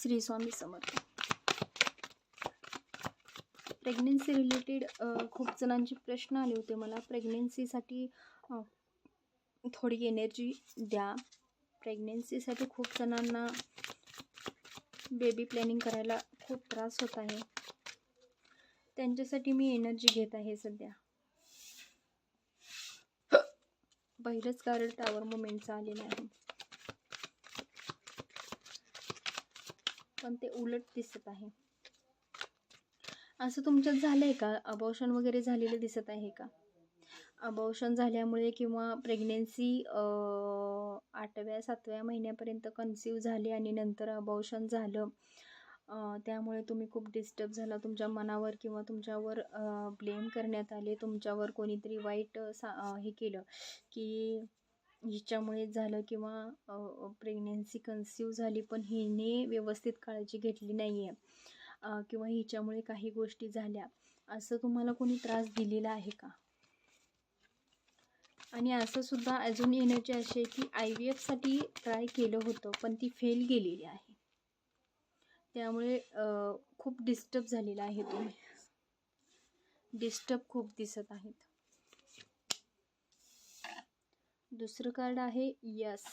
Shri Swami Samarth. Pregnancy related खूप जणांचे प्रश्न आले होते मला. प्रेग्नेन्सीसाठी थोडी एनर्जी द्या. प्रेग्नेन्सीसाठी खूप जणांना बेबी प्लॅनिंग करायला खूप त्रास होत आहे. त्यांच्यासाठी मी एनर्जी घेत आहे सध्या. पहिलंच कारण टावर मुमेंटचं आलेला आहे. पण ते उलट दिसत आहे. असं तुमच्यात झालं आहे का? अबॉर्शन वगैरे झालेलं दिसत आहे का? अबॉर्शन झाल्यामुळे किंवा प्रेग्नेन्सी आठव्या सातव्या महिन्यापर्यंत कन्सिव्ह झाली आणि नंतर अबॉर्शन झालं त्यामुळे तुम्ही खूप डिस्टर्ब झाला. तुमच्या मनावर किंवा तुमच्यावर ब्लेम करण्यात आले. तुमच्यावर कोणीतरी वाईट सा हे केलं की हिच्यामुळे झालं किंवा प्रेग्नेन्सी कन्सिव्ह झाली पण हिने व्यवस्थित काळजी घेतली नाही आहे किंवा हिच्यामुळे काही गोष्टी झाल्या. असं तुम्हाला कोणी त्रास दिलेला आहे का? आणि असं सुद्धा अजून एनर्जी अशी आहे की आय व्ही एफसाठी ट्राय केलं होतं पण ती फेल गेलेली आहे. त्यामुळे खूप डिस्टर्ब झालेला आहे तुम्ही. डिस्टर्ब खूप दिसत आहेत. दुसरं कार्ड आहे यस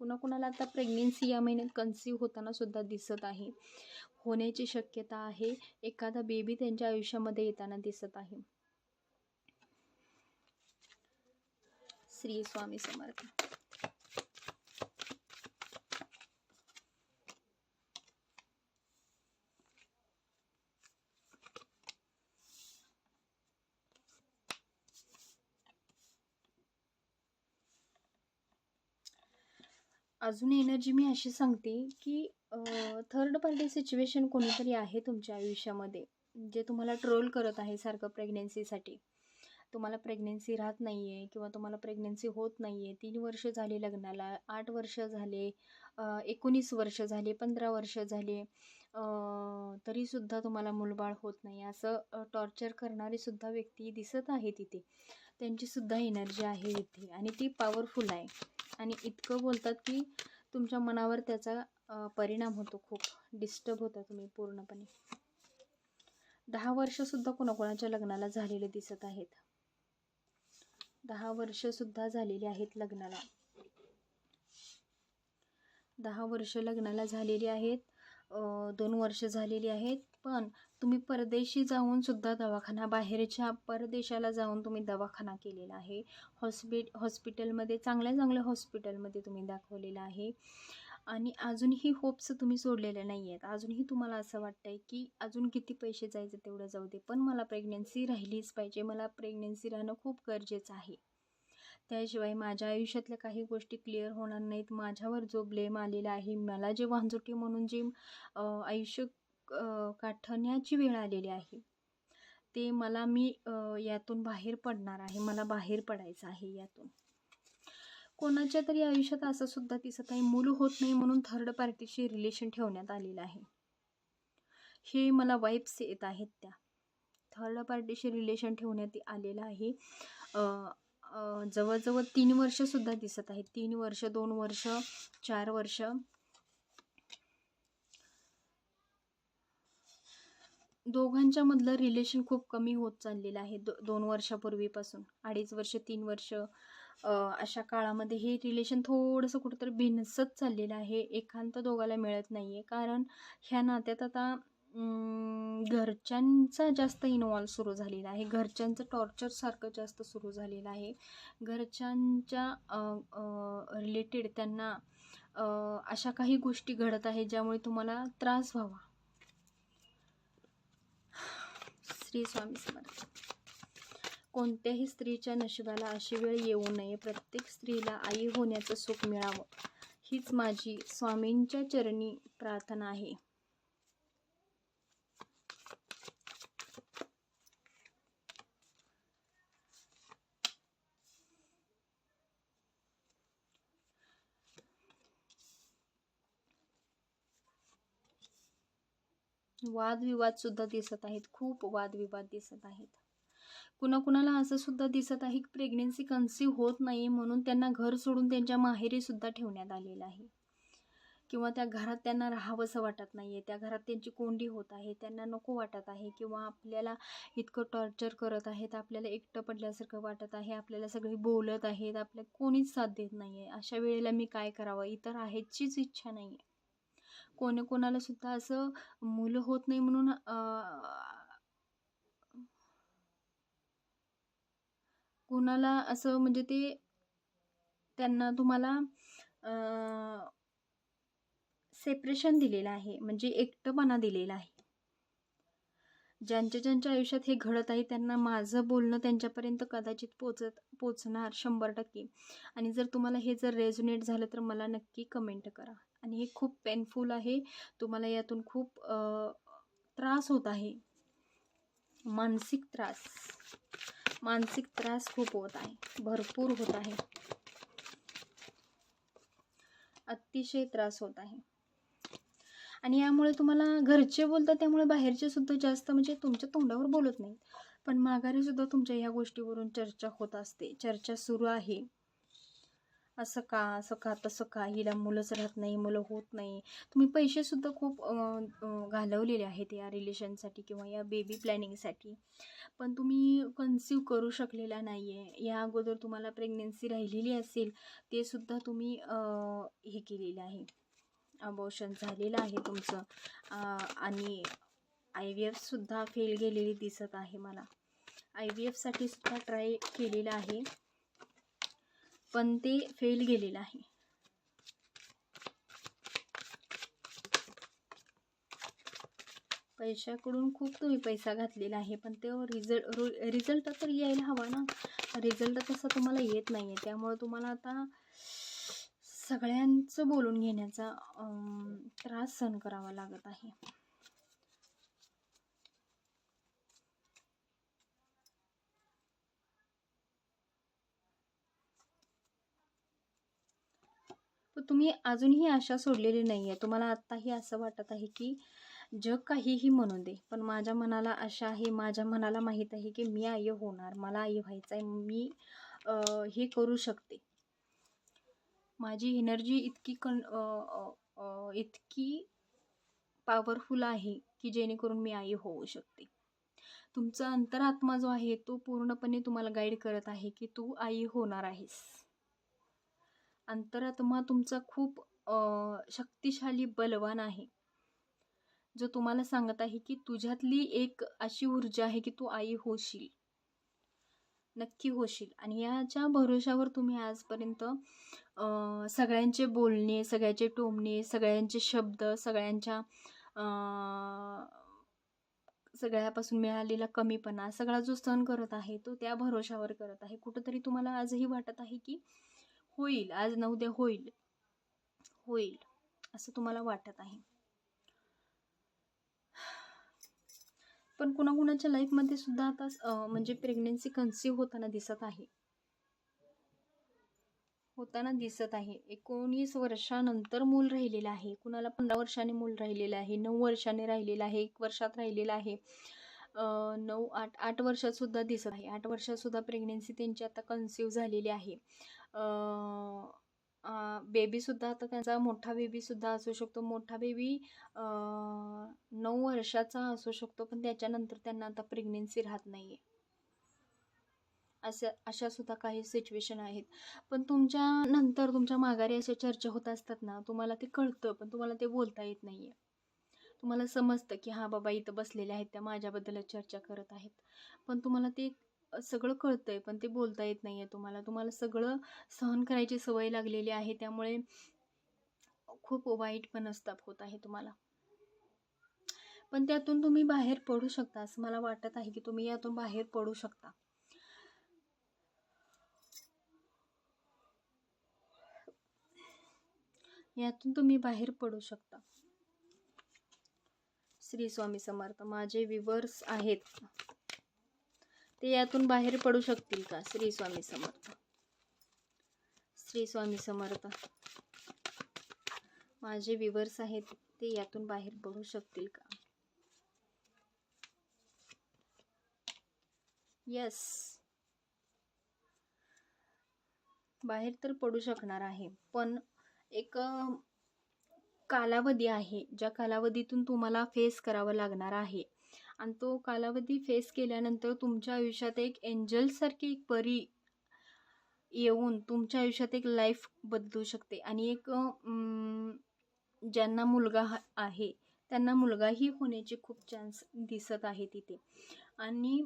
कुणाकुणाला आता प्रेग्नेन्सी या महिन्यात कन्सिव्ह होताना सुद्धा दिसत आहे. होण्याची शक्यता आहे. एखादा बेबी त्यांच्या आयुष्यामध्ये येताना दिसत आहे. श्री स्वामी समर्थ. अजून एनर्जी मी अशी सांगते की थर्ड पार्टी सिच्युएशन कोणीतरी आहे तुमच्या आयुष्यामध्ये जे तुम्हाला ट्रोल करत आहे सारखं प्रेग्नेन्सीसाठी तुम्हाला प्रेग्नेन्सी राहत नाही आहे किंवा तुम्हाला प्रेग्नेन्सी होत नाही आहे तीन वर्ष झाले लग्नाला आठ वर्ष झाले एकोणीस वर्ष झाले पंधरा वर्ष झाले तरीसुद्धा तुम्हाला मुलबाळ होत नाही. असं टॉर्चर करणारीसुद्धा व्यक्ती दिसत आहे तिथे. त्यांचीसुद्धा एनर्जी आहे इथे. आणि ती पॉवरफुल आहे. आणि इतकं बोलतात की तुमच्या मनावर त्याचा परिणाम होतो खूप. डिस्टर्ब होता तुम्ही पूर्णपणे. दहा वर्षसुद्धा कोणाकोणाच्या लग्नाला झालेले दिसत आहेत. दहा वर्षसुद्धा झालेली आहेत लग्नाला. दहा वर्ष लग्नाला झालेली आहेत. दोन वर्ष झालेली आहेत. पण तुम्ही परदेशी जाऊन सुद्धा दवाखाना बाहेरच्या परदेशाला जाऊन तुम्ही दवाखाना केलेला आहे. हॉस्पिट हॉस्पिटलमध्ये चांगल्या चांगल्या हॉस्पिटलमध्ये तुम्ही दाखवलेलं आहे. आणि अजूनही होप्स तुम्ही सोडलेले नाही आहेत अजूनही तुम्हाला असं वाटतं आहे की अजून किती पैसे जायचं तेवढं जाऊ दे. पण मला प्रेग्नन्सी राहिलीच पाहिजे. मला प्रेग्नन्सी राहणं खूप गरजेचं आहे. त्याशिवाय माझ्या आयुष्यातल्या काही गोष्टी क्लिअर होणार नाहीत. माझ्यावर जो ब्लेम आलेला आहे मला जे वांजुटी म्हणून जे आयुष्य काठण्याची वेळ आलेली आहे. ते मला मी यातून बाहेर पडणार आहे. मला बाहेर पडायचं आहे यातून. कोणाच्या तरी आयुष्यात असं सुद्धा दिसत आहे मूल होत नाही म्हणून थर्ड पार्टीशी रिलेशन ठेवण्यात आलेलं आहे. हे मला वाईब्स येत आहेत त्या. थर्ड पार्टीशी रिलेशन ठेवण्यात आलेलं आहे. जवळजवळ तीन वर्षसुद्धा दिसत आहेत. तीन वर्ष दोन वर्ष चार वर्ष दोघांच्या मधलं रिलेशन खूप कमी होत चाललेलं आहे. दो दोन वर्षापूर्वीपासून अडीच वर्ष तीन वर्ष अशा काळामध्ये हे रिलेशन थोडंसं कुठंतरी भिनसत चाललेलं आहे. एकांत दोघाला मिळत नाही आहे कारण ह्या नात्यात आता घरच्यांचा जास्त इन्वॉल्व सुरू झालेला आहे. घरच्यांचं टॉर्चरसारखं जास्त सुरू झालेलं आहे. घरच्यांच्या रिलेटेड त्यांना अशा काही गोष्टी घडत आहेत ज्यामुळे तुम्हाला त्रास व्हावा. श्री स्वामी समर्थ. कोणत्याही स्त्रीच्या नशिबाला अशी वेळ येऊ नये. प्रत्येक स्त्रीला आई होण्याचं सुख मिळावं. हीच माझी स्वामींच्या चरणी प्रार्थना आहे. वादविवाद सुद्धा दिसत आहेत. खूप वादविवाद दिसत आहेत. कुणाकुणाला असं सुद्धा दिसत आहे की प्रेग्नेन्सी कन्सिव्ह होत नाही म्हणून त्यांना घर सोडून त्यांच्या माहेरी सुद्धा ठेवण्यात आलेलं आहे. किंवा त्या घरात त्यांना राहावंसं वाटत नाही आहे त्या घरात त्यांची कोंडी होत आहे. त्यांना नको वाटत आहे. किंवा आपल्याला इतकं टॉर्चर करत आहेत. आपल्याला एकटं पडल्यासारखं वाटत आहे. आपल्याला सगळी बोलत आहेत. आपल्या कोणीच साथ देत नाही आहे अशा वेळेला मी काय करावं? इतर आहेचीच इच्छा नाही आहे कोणी कोणाला सुद्धा असं मुलं होत नाही म्हणून कोणाला असं म्हणजे ते त्यांना तुम्हाला सेपरेशन दिलेलं आहे म्हणजे एकटंपणा दिलेला आहे. ज्यांच्या ज्यांच्या आयुष्यात हे घडत आहे त्यांना माझं बोलणं त्यांच्यापर्यंत कदाचित पोचत पोचणार शंभर टक्के. आणि जर तुम्हाला हे जर रेझोनेट झालं तर मला नक्की कमेंट करा. आणि हे खूप पेनफुल आहे. तुम्हाला यातून खूप त्रास होत आहे. मानसिक त्रास. मानसिक त्रास खूप होत आहे. भरपूर होत आहे. अतिशय त्रास होत आहे. आणि यामुळे तुम्हाला घरचे बोलतात त्यामुळे बाहेरचे सुद्धा जास्त म्हणजे तुमच्या तोंडावर बोलत नाहीत. पण माघारी सुद्धा तुमच्या ह्या गोष्टीवरून चर्चा होत असते. चर्चा सुरू आहे. असं का असं का तसं का? हिला मुलंच राहत नाही मुलं होत नाही. तुम्ही पैसेसुद्धा खूप घालवलेले आहेत या रिलेशनसाठी किंवा या बेबी प्लॅनिंगसाठी पण तुम्ही कन्सिव्ह करू शकलेला नाही आहे या अगोदर तुम्हाला प्रेग्नेन्सी राहिलेली असेल ते सुद्धा तुम्ही हे केलेलं आहे. अबॉर्शन झालेलं आहे तुमचं. आणि आय व्ही एफसुद्धा फेल गेलेली दिसत आहे मला. आय व्ही एफसाठी सुद्धा ट्राय केलेलं आहे. पण ते फेल गेलेलं आहे. पैशाकडून खूप तुम्ही पैसा घातलेला आहे पण ते रिझल्ट रिझल्ट तर यायला हवा ना. रिझल्ट तसा तुम्हाला येत नाही आहे त्यामुळे तुम्हाला आता सगळ्यांचं बोलून घेण्याचा त्रास सहन करावा लागत आहे. तुम्ही अजूनही आशा सोडलेली नाही आहे तुम्हाला आत्ताही असं वाटत आहे की जग काहीही म्हणून दे पण माझ्या मनाला आशा आहे माझ्या मनाला माहीत आहे की मी आई होणार मला आई व्हायचं आहे मी हे करू शकते. माझी एनर्जी इतकी कन इतकी पॉवरफुल आहे की जेणेकरून मी आई होऊ शकते. तुमचा अंतरात्मा जो आहे तो पूर्णपणे तुम्हाला गाईड करत आहे की तू आई होणार आहेस. अंतरात्मा तुमचा खूप शक्तिशाली बलवान आहे. जो तुम्हाला सांगत आहे की तुझ्यातली एक अशी ऊर्जा आहे की तू आई होशील. नक्की होशील. आणि याच्या भरोशावर तुम्ही आजपर्यंत सगळ्यांचे बोलणे सगळ्यांचे टोमणे सगळ्यांचे शब्द सगळ्यांच्या सगळ्यापासून मिळालेला कमीपणा सगळा जो सण करत आहे तो त्या भरोशावर करत आहे. कुठंतरी तुम्हाला आजही वाटत आहे की होईल आज न उद्या होईल. होईल असं तुम्हाला वाटत आहे. पण कुणाकुणाच्या लाईफमध्ये सुद्धा आता म्हणजे प्रेग्नेन्सी कन्सिव्ह होताना दिसत आहे. होताना दिसत आहे. एकोणीस वर्षानंतर मूल राहिलेलं आहे. कुणाला पंधरा वर्षाने मूल राहिलेलं आहे नऊ वर्षाने राहिलेलं आहे एक वर्षात राहिलेलं आहे. नऊ आठ आठ वर्षात सुद्धा दिसत आहे. आठ वर्षात सुद्धा प्रेग्नेन्सी त्यांची आता कन्सिव्ह झालेली आहे. बेबीसुद्धा आता त्यांचा मोठा बेबीसुद्धा असू शकतो. मोठा बेबी नऊ वर्षाचा असू शकतो पण त्याच्यानंतर त्यांना आता प्रेग्नेन्सी राहत नाही आहे अशा अशा सुद्धा काही सिच्युएशन आहेत. पण तुमच्या नंतर तुमच्या माघारी अशा चर्चा होत असतात ना तुम्हाला ते कळतं पण तुम्हाला ते बोलता येत नाही आहे तुम्हाला समजतं की हां बाबा इथं बसलेल्या आहेत त्या माझ्याबद्दलच चर्चा करत आहेत. पण तुम्हाला ते सगळं कळतं आहे पण ते बोलता येत नाही आहे तुम्हाला. तुम्हाला सगळं सहन करायची सवय लागलेली आहे त्यामुळे खूप वाईट पण होत आहे तुम्हाला. पण त्यातून तुम्ही बाहेर पडू शकता असं मला वाटत आहे की तुम्ही यातून बाहेर पडू शकता. यातून तुम्ही बाहेर पडू शकता. श्री स्वामी समर्थ माझे विवर्स आहेत. ते यातून बाहेर पडू शकतील का? श्री स्वामी समर्थ. श्री स्वामी समर्थ. माझे विवर्स आहेत ते यातून बाहेर पडू शकतील का? यस बाहेर तर पडू शकणार आहे पण एक कालावधी आहे ज्या कालावधीतून तुम्हाला फेस करावं लागणार आहे. आणि तो कालावधी फेस केल्यानंतर तुमच्या आयुष्यात एक एंजलसारखी एक परी येऊन तुमच्या आयुष्यात एक लाईफ बदलू शकते. आणि एक ज्यांना मुलगा आहे त्यांना मुलगाही होण्याचे खूप चान्स दिसत आहे तिथे. आणि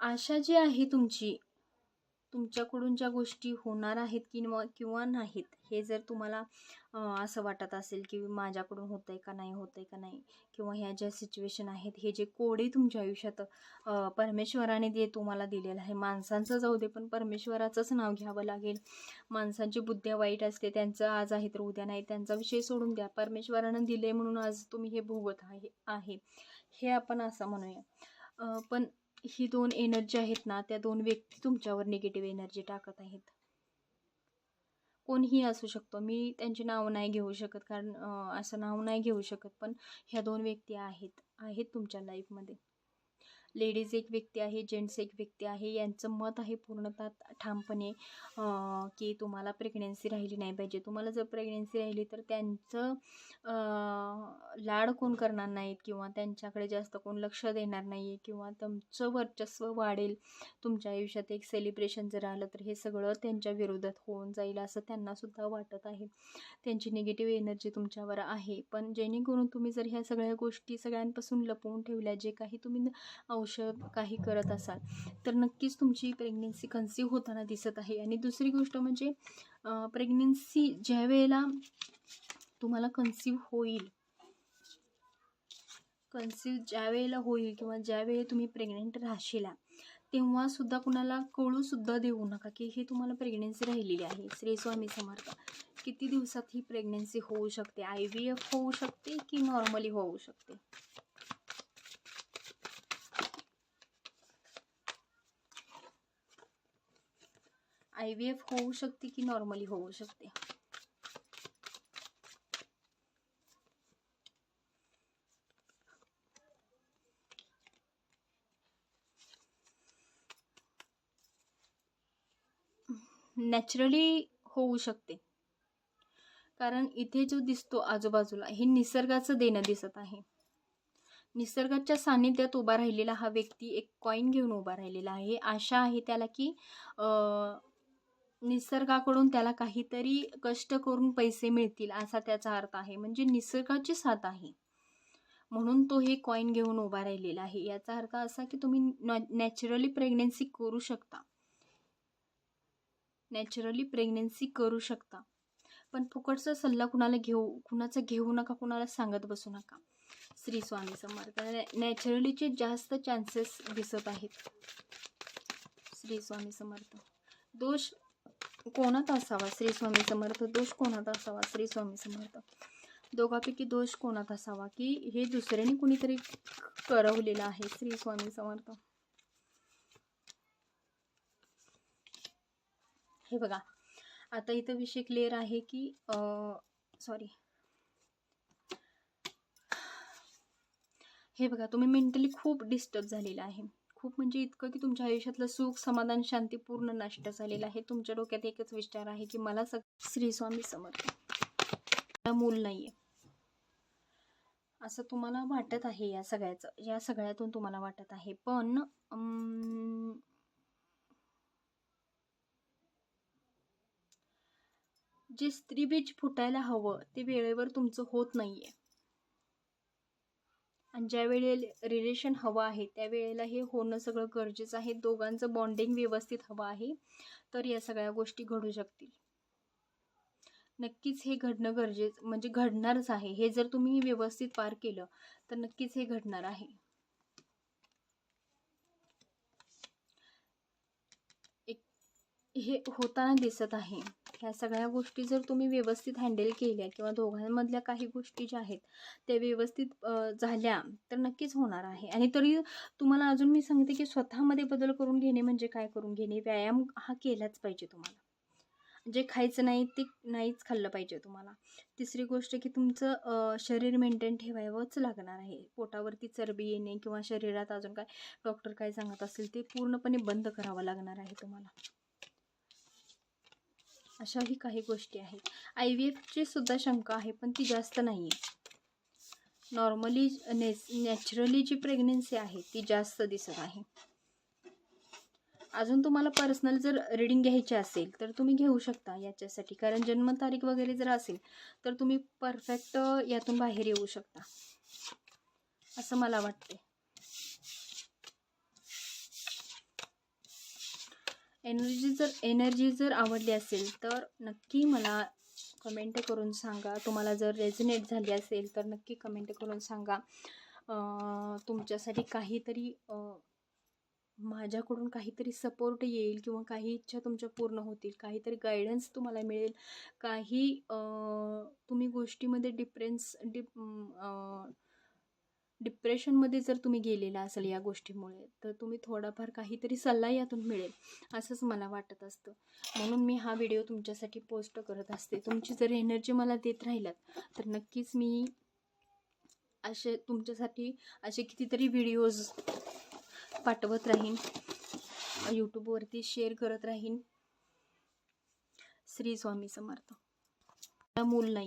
आशा जी आहे तुमची तुमच्याकडून ज्या गोष्टी होणार आहेत किंवा किंवा नाहीत हे जर तुम्हाला असं वाटत असेल की माझ्याकडून होतं आहे का नाही होतं आहे का नाही किंवा ह्या ज्या सिच्युएशन आहेत हे जे कोडे तुमच्या आयुष्यात परमेश्वराने जे तुम्हाला दिलेलं आहे. माणसांचं जाऊ दे पण परमेश्वराचंच नाव घ्यावं लागेल. माणसांची बुद्ध्या वाईट असते त्यांचं आज आहे तर उद्या नाही. त्यांचा विषय सोडून द्या. परमेश्वरानं दिले म्हणून आज तुम्ही हे भोगत आहे आहे. हे आपण असं म्हणूया. पण ही दोन एनर्जी आहेत ना त्या दोन व्यक्ती तुमच्यावर निगेटिव्ह एनर्जी टाकत आहेत. कोणीही असू शकतो. मी त्यांचे नाव नाही घेऊ शकत कारण असं नाव नाही घेऊ शकत. पण ह्या दोन व्यक्ती आहेत आहेत तुमच्या लाईफमध्ये लेडीज एक व्यक्ती आहे जेंट्स एक व्यक्ती आहे. यांचं मत आहे पूर्णतः ठामपणे की तुम्हाला प्रेग्नेन्सी राहिली नाही पाहिजे. तुम्हाला जर प्रेग्नेन्सी राहिली तर त्यांचं लाड कोण करणार नाहीत किंवा त्यांच्याकडे जास्त कोण लक्ष देणार नाही आहे किंवा तुमचं वर्चस्व वाढेल. तुमच्या आयुष्यात एक सेलिब्रेशन जर आलं तर हे सगळं त्यांच्या विरोधात होऊन जाईल असं त्यांनासुद्धा वाटत आहे. त्यांची निगेटिव्ह एनर्जी तुमच्यावर आहे. पण जेणेकरून तुम्ही जर ह्या सगळ्या गोष्टी सगळ्यांपासून लपवून ठेवल्या जे काही तुम्ही औषध काही करत असाल तर नक्कीच तुमची प्रेग्नेन्सी कन्सिव्ह होताना दिसत आहे. आणि दुसरी गोष्ट म्हणजे प्रेग्नेन्सी ज्या वेळेला तुम्हाला कन्सीव्ह होईल कन्सिव्ह ज्या वेळेला होईल किंवा ज्यावेळी तुम्ही प्रेग्नेंट राहशीला तेव्हा सुद्धा कुणाला कळूसुद्धा देऊ नका की हे तुम्हाला प्रेग्नेन्सी राहिलेली आहे. श्री स्वामी समर्थ किती दिवसात ही प्रेग्नेन्सी होऊ शकते? आय व्ही एफ होऊ शकते की नॉर्मली होऊ शकते? आय व्ही एफ होऊ शकते की नॉर्मली होऊ शकते? नॅचरली होऊ शकते. कारण इथे जो दिसतो आजूबाजूला हे निसर्गाचं देणं दिसत आहे. निसर्गाच्या सानिध्यात उभा राहिलेला हा व्यक्ती एक कॉईन घेऊन उभा राहिलेला आहे. आशा आहे त्याला की निसर्गाकडून त्याला काहीतरी कष्ट करून पैसे मिळतील असा त्याचा अर्थ आहे. म्हणजे निसर्गाची साथ आहे. म्हणून तो हे कॉईन घेऊन उभा राहिलेला आहे. याचा अर्थ असा की तुम्ही नॅचरली प्रेग्नेन्सी करू शकता. नॅचरली प्रेग्नेन्सी करू शकता. पण फुकटचा सल्ला कुणाला घेऊ कुणाचा घेऊ नका कुणाला सांगत बसू नका. श्री स्वामी समर्थ. नॅचरलीचे जास्त चान्सेस दिसत आहेत. श्री स्वामी समर्थ. दोष कोणात असावा? श्री स्वामी समर्थ दोष कोणात असावा? श्री स्वामी समर्थ. दोघापैकी दोष कोणात असावा? की हे दुसऱ्याने कुणीतरी करवलेलं आहे? श्री स्वामी समर्थ. हे बघा. आता इथं विषय क्लिअर आहे की सॉरी हे बघा तुम्ही मेंटली खूप डिस्टर्ब झालेला आहे. खूप म्हणजे इतकं की तुमच्या आयुष्यातलं सुख समाधान शांती पूर्ण नष्ट झालेलं आहे. तुमच्या डोक्यात एकच विचार आहे की मला सग श्री स्वामी समर्थ. मला मूल नाही आहे असं तुम्हाला वाटत आहे या सगळ्याचं? या सगळ्यातून तुम्हाला वाटत आहे. पण जे स्त्रीबीज फुटायला हवं ते वेळेवर तुमचं होत नाही आहे आणि ज्या वेळेला रिलेशन हवं आहे त्यावेळेला हे होणं सगळं गरजेचं आहे. दोघांचं बॉन्डिंग व्यवस्थित हवं आहे तर या सगळ्या गोष्टी घडू शकतील. नक्कीच हे घडणं गरजेचं म्हणजे घडणारच आहे. हे जर तुम्ही व्यवस्थित पार केलं तर नक्कीच हे घडणार आहे. एक हे होताना दिसत आहे. ह्या सगळ्या गोष्टी जर तुम्ही व्यवस्थित हँडल केल्या किंवा दोघांमधल्या काही गोष्टी ज्या आहेत त्या व्यवस्थित झाल्या तर नक्कीच होणार आहे. आणि तरी तुम्हाला अजून मी सांगते की स्वतःमध्ये बदल करून घेणे म्हणजे काय करून घेणे? व्यायाम हा केलाच पाहिजे तुम्हाला. जे खायचं नाही ते नाहीच खाल्लं पाहिजे तुम्हाला. तिसरी गोष्ट की तुमचं शरीर मेंटेन ठेवावंच लागणार आहे. पोटावरती चरबी येणे किंवा शरीरात अजून काय डॉक्टर काय सांगत असेल ते पूर्णपणे बंद करावं लागणार आहे तुम्हाला. अशाही काही गोष्टी आहेत. आय व्ही एफची सुद्धा शंका आहे पण ती जास्त नाही आहे नॉर्मली नेस नॅचरली जी प्रेग्नेन्सी आहे ती जास्त दिसत आहे. अजून तुम्हाला पर्सनल जर रिडिंग घ्यायची असेल तर तुम्ही घेऊ शकता याच्यासाठी. कारण जन्मतारीख वगैरे जर असेल तर तुम्ही परफेक्ट यातून बाहेर येऊ शकता. असं मला वाटते एनर्जी जर एनर्जी जर आवडली असेल तर नक्की मला कमेंट करून सांगा. तुम्हाला जर रेझिनेट झाली असेल तर नक्की कमेंट करून सांगा. तुमच्यासाठी काहीतरी माझ्याकडून काहीतरी सपोर्ट येईल किंवा काही इच्छा तुमच्या पूर्ण होतील. काहीतरी गायडन्स तुम्हाला मिळेल. काही तुम्ही गोष्टीमध्ये डिफरन्स डिप डिप्रेशनमध्ये जर तुम्ही गेलेला असाल या गोष्टीमुळे तर तुम्ही थोडाफार काहीतरी सल्ला यातून मिळेल असंच मला वाटत असतं. म्हणून मी हा व्हिडिओ तुमच्यासाठी पोस्ट करत असते. तुमची जर एनर्जी मला देत राहिलात तर नक्कीच मी असे तुमच्यासाठी असे कितीतरी व्हिडिओज पाठवत राहीन यूट्यूबवरती शेअर करत राहीन. श्री स्वामी समर्थ. मूल नाही.